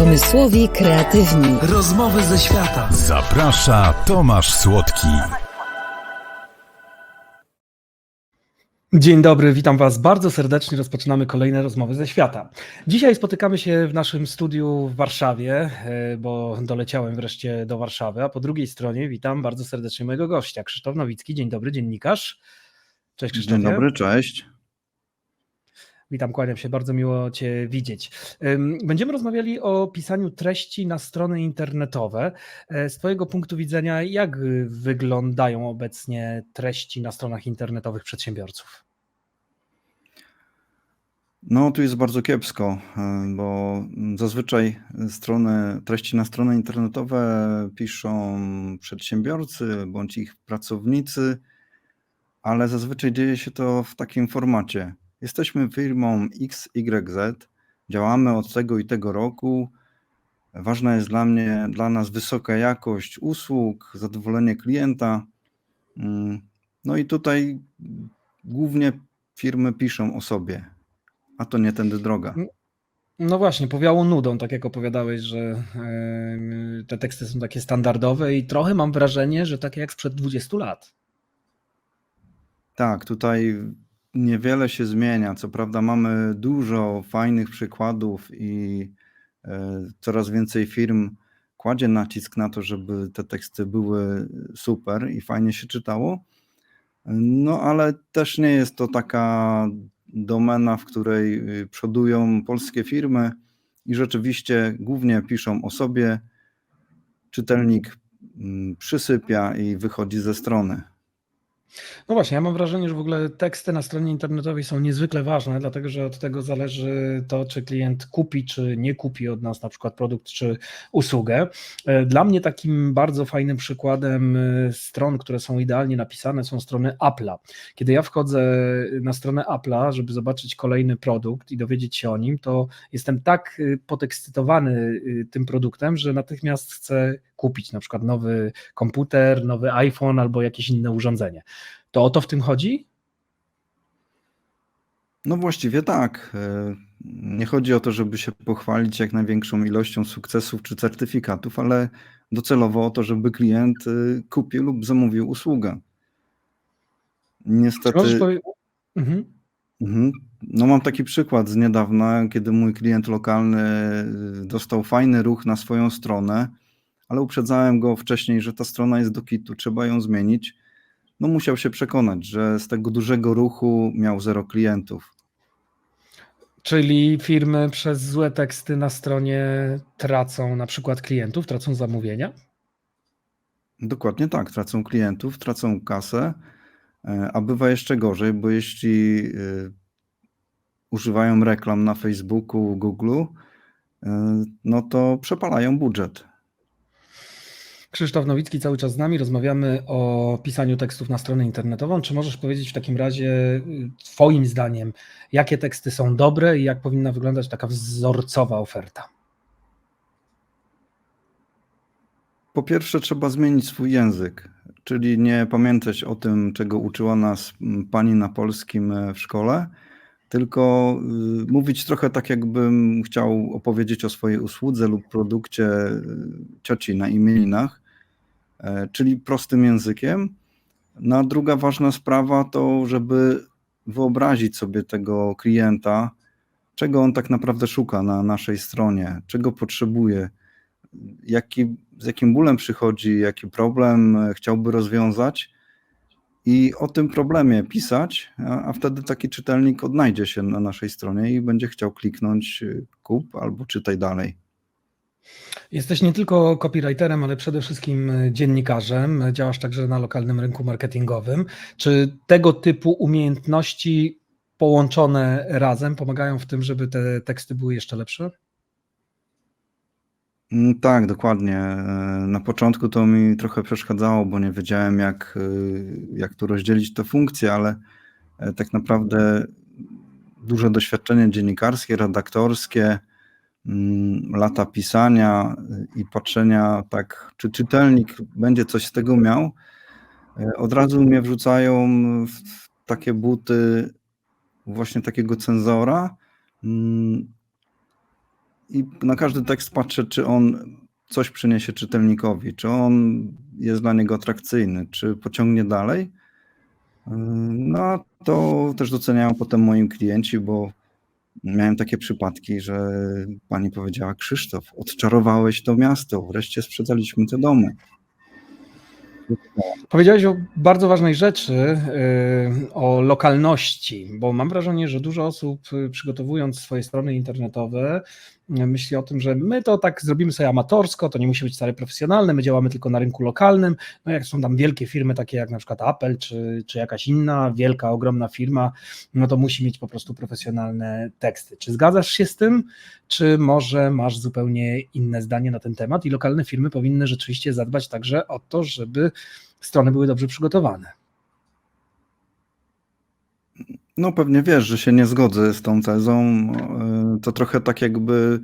Pomysłowi kreatywni. Rozmowy ze świata. Zaprasza Tomasz Słodki. Dzień dobry, witam Was bardzo serdecznie. Rozpoczynamy kolejne rozmowy ze świata. Dzisiaj spotykamy się w naszym studiu w Warszawie, e, bo doleciałem wreszcie do Warszawy, a po drugiej stronie witam bardzo serdecznie mojego gościa, Krzysztof Nowicki. Dzień dobry, dziennikarz. Cześć Krzysztofie. Dzień dobry, cześć. Witam, kłaniam się, bardzo miło Cię widzieć. Będziemy rozmawiali o pisaniu treści na strony internetowe. E, Z Twojego punktu widzenia, jak wyglądają obecnie treści na stronach internetowych przedsiębiorców? No, tu jest bardzo kiepsko, e, bo zazwyczaj strony, treści na strony internetowe piszą przedsiębiorcy bądź ich pracownicy, ale zazwyczaj dzieje się to w takim formacie. Jesteśmy firmą XYZ, działamy od tego i tego roku. Ważna jest dla mnie, dla nas wysoka jakość usług, zadowolenie klienta. Mm, No i tutaj głównie firmy piszą o sobie, a to nie tędy droga. No właśnie, powiało nudą, tak jak opowiadałeś, że te teksty są takie standardowe i trochę mam wrażenie, że takie jak sprzed 20 lat. Tak, tutaj niewiele się zmienia. Co prawda mamy dużo fajnych przykładów i e, coraz więcej firm kładzie nacisk na to, żeby te teksty były super i fajnie się czytało. No ale też nie jest to taka domena, w której y, przodują polskie firmy i rzeczywiście głównie piszą o sobie. Czytelnik mm, przysypia i wychodzi ze strony. No właśnie, ja mam wrażenie, że w ogóle teksty na stronie internetowej są niezwykle ważne, dlatego że od tego zależy to, czy klient kupi, czy nie kupi od nas na przykład produkt czy usługę. E, Dla mnie takim bardzo fajnym przykładem e, stron, które są idealnie napisane, są strony Apple'a. Kiedy ja wchodzę na stronę Apple'a, żeby zobaczyć kolejny produkt i dowiedzieć się o nim, to jestem tak e, podekscytowany tym produktem, że natychmiast chcę kupić na przykład nowy komputer, nowy iPhone albo jakieś inne urządzenie. To o to w tym chodzi? No właściwie tak. E, Nie chodzi o to, żeby się pochwalić jak największą ilością sukcesów czy certyfikatów, ale docelowo o to, żeby klient y, kupił lub zamówił usługę. Niestety, powie... mhm. mhm. no mam taki przykład z niedawna, kiedy mój klient lokalny y, dostał fajny ruch na swoją stronę, ale uprzedzałem go wcześniej, że ta strona jest do kitu, trzeba ją zmienić. No musiał się przekonać, że z tego dużego ruchu miał zero klientów. Czyli firmy przez złe teksty na stronie tracą na przykład klientów, tracą zamówienia? Dokładnie tak, tracą klientów, tracą kasę, e, a bywa jeszcze gorzej, bo jeśli y, używają reklam na Facebooku, Google, y, no to przepalają budżet. Krzysztof Nowicki cały czas z nami, rozmawiamy o pisaniu tekstów na stronę internetową. Czy możesz powiedzieć w takim razie, y, Twoim zdaniem, jakie teksty są dobre i jak powinna wyglądać taka wzorcowa oferta? Po pierwsze, trzeba zmienić swój język, czyli nie pamiętać o tym, czego uczyła nas mm, pani na polskim e, w szkole, tylko y, mówić trochę tak, jakbym chciał opowiedzieć o swojej usłudze lub produkcie y, cioci na imieninach, czyli prostym językiem. No a druga ważna sprawa to, żeby wyobrazić sobie tego klienta, czego on tak naprawdę szuka na naszej stronie, czego potrzebuje, jaki, z jakim bólem przychodzi, jaki problem e, chciałby rozwiązać i o tym problemie pisać, a, a wtedy taki czytelnik odnajdzie się na naszej stronie i będzie chciał kliknąć y, kup albo czytaj dalej. Jesteś nie tylko copywriterem, ale przede wszystkim dziennikarzem. Działasz także na lokalnym rynku marketingowym. Czy tego typu umiejętności połączone razem pomagają w tym, żeby te teksty były jeszcze lepsze? Mm, Tak, dokładnie. E, Na początku to mi trochę przeszkadzało, bo nie wiedziałem, jak, jak tu rozdzielić te funkcje, ale e, tak naprawdę duże doświadczenie dziennikarskie, redaktorskie, lata pisania i patrzenia, tak, czy czytelnik będzie coś z tego miał, e, od razu mnie wrzucają w takie buty właśnie takiego cenzora. mm, i na każdy tekst patrzę, czy on coś przyniesie czytelnikowi, czy on jest dla niego atrakcyjny, czy pociągnie dalej. Yy, No to też doceniają potem moi klienci, bo miałem takie przypadki, że pani powiedziała: Krzysztof, odczarowałeś to miasto, wreszcie sprzedaliśmy te domy. Powiedziałeś o bardzo ważnej rzeczy, yy, o lokalności, bo mam wrażenie, że dużo osób yy, przygotowując swoje strony internetowe myśli o tym, że my to tak zrobimy sobie amatorsko, to nie musi być wcale profesjonalne, my działamy tylko na rynku lokalnym. No jak są tam wielkie firmy takie jak na przykład Apple czy, czy jakaś inna wielka, ogromna firma, no to musi mieć po prostu profesjonalne teksty. Czy zgadzasz się z tym, czy może masz zupełnie inne zdanie na ten temat i lokalne firmy powinny rzeczywiście zadbać także o to, żeby strony były dobrze przygotowane. No pewnie wiesz, że się nie zgodzę z tą tezą. To trochę tak jakby,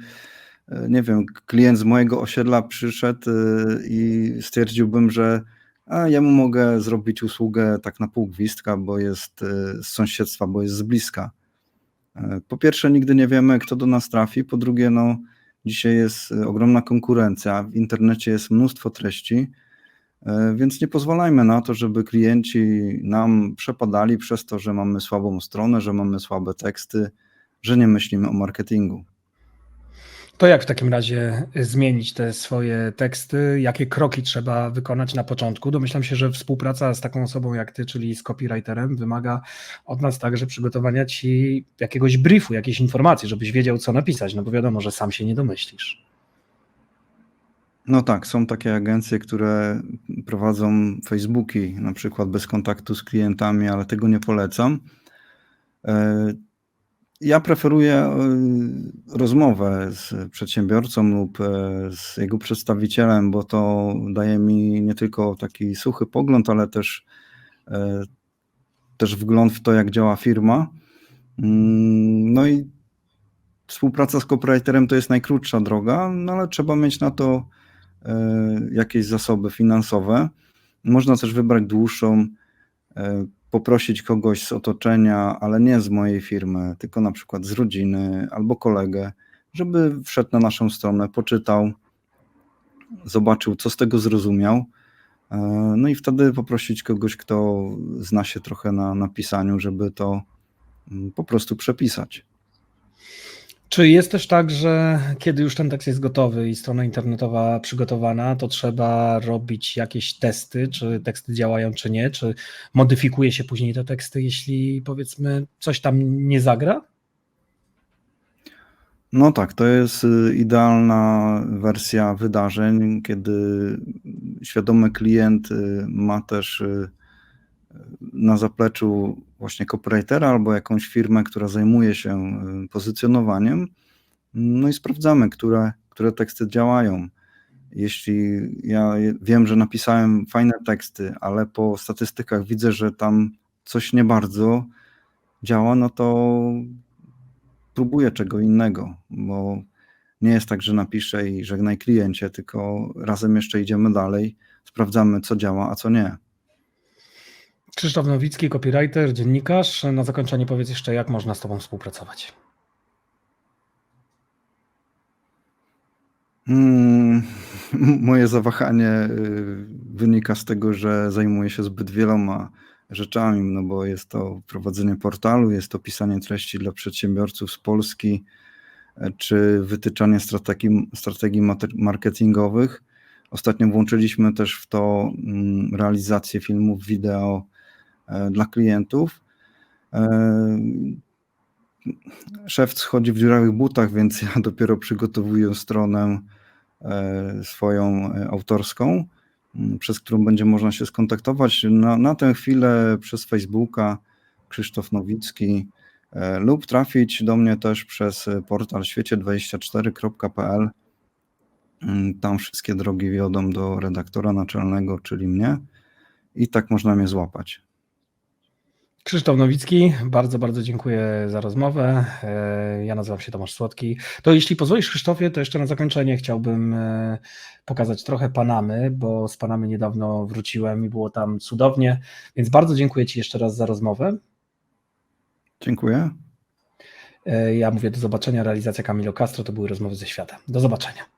yy, nie wiem, klient z mojego osiedla przyszedł yy, i stwierdziłbym, że a ja mu mogę zrobić usługę tak na pół gwizdka, bo jest yy, z sąsiedztwa, bo jest z bliska. Po pierwsze, nigdy nie wiemy, kto do nas trafi. Po drugie, no, dzisiaj jest ogromna konkurencja, w internecie jest mnóstwo treści, więc nie pozwalajmy na to, żeby klienci nam przepadali przez to, że mamy słabą stronę, że mamy słabe teksty, że nie myślimy o marketingu. To jak w takim razie zmienić te swoje teksty? Jakie kroki trzeba wykonać na początku? Domyślam się, że współpraca z taką osobą jak ty, czyli z copywriterem, wymaga od nas także przygotowania ci jakiegoś briefu, jakiejś informacji, żebyś wiedział, co napisać, no bo wiadomo, że sam się nie domyślisz. No tak, są takie agencje, które prowadzą Facebooki, na przykład bez kontaktu z klientami, ale tego nie polecam. Ja preferuję e, rozmowę z przedsiębiorcą lub e, z jego przedstawicielem, bo to daje mi nie tylko taki suchy pogląd, ale też, e, też wgląd w to, jak działa firma. Mm, No i współpraca z copywriterem to jest najkrótsza droga, no ale trzeba mieć na to jakieś zasoby finansowe. Można też wybrać dłuższą, poprosić kogoś z otoczenia, ale nie z mojej firmy, tylko na przykład z rodziny albo kolegę, żeby wszedł na naszą stronę, poczytał, zobaczył, co z tego zrozumiał. E, No i wtedy poprosić kogoś, kto zna się trochę na, na pisaniu, żeby to mm, po prostu przepisać. Czy jest też tak, że kiedy już ten tekst jest gotowy i strona internetowa przygotowana, to trzeba robić jakieś testy, czy teksty działają, czy nie? Czy modyfikuje się później te teksty, jeśli powiedzmy coś tam nie zagra? No tak, to jest y, idealna wersja wydarzeń, kiedy świadomy klient y, ma też y, na zapleczu właśnie copywritera albo jakąś firmę, która zajmuje się y, pozycjonowaniem. No i sprawdzamy, które, które teksty działają. Jeśli ja wiem, że napisałem fajne teksty, ale po statystykach widzę, że tam coś nie bardzo działa, no to próbuję czego innego, bo nie jest tak, że napiszę i żegnaj kliencie, tylko razem jeszcze idziemy dalej, sprawdzamy, co działa, a co nie. Krzysztof Nowicki, copywriter, dziennikarz. Na zakończenie powiedz jeszcze, jak można z Tobą współpracować. Mm, moje zawahanie y, wynika z tego, że zajmuję się zbyt wieloma rzeczami, no bo jest to prowadzenie portalu, jest to pisanie treści dla przedsiębiorców z Polski, e, czy wytyczanie strategii, strategii marketingowych. Ostatnio włączyliśmy też w to mm, realizację filmów wideo dla klientów. E, Szef schodzi w dziurawych butach, więc ja dopiero przygotowuję stronę e, swoją e, autorską, przez którą będzie można się skontaktować. Na, na tę chwilę przez Facebooka Krzysztof Nowicki e, lub trafić do mnie też przez e, portal świecie24.pl. Mm, Tam wszystkie drogi wiodą do redaktora naczelnego, czyli mnie, i tak można mnie złapać. Krzysztof Nowicki, bardzo, bardzo dziękuję za rozmowę. E, Ja nazywam się Tomasz Słodki. To jeśli pozwolisz, Krzysztofie, to jeszcze na zakończenie chciałbym e, pokazać trochę Panamy, bo z Panamy niedawno wróciłem i było tam cudownie, więc bardzo dziękuję Ci jeszcze raz za rozmowę. Dziękuję. E, Ja mówię do zobaczenia, realizacja Camilo Castro, to były rozmowy ze światem. Do zobaczenia.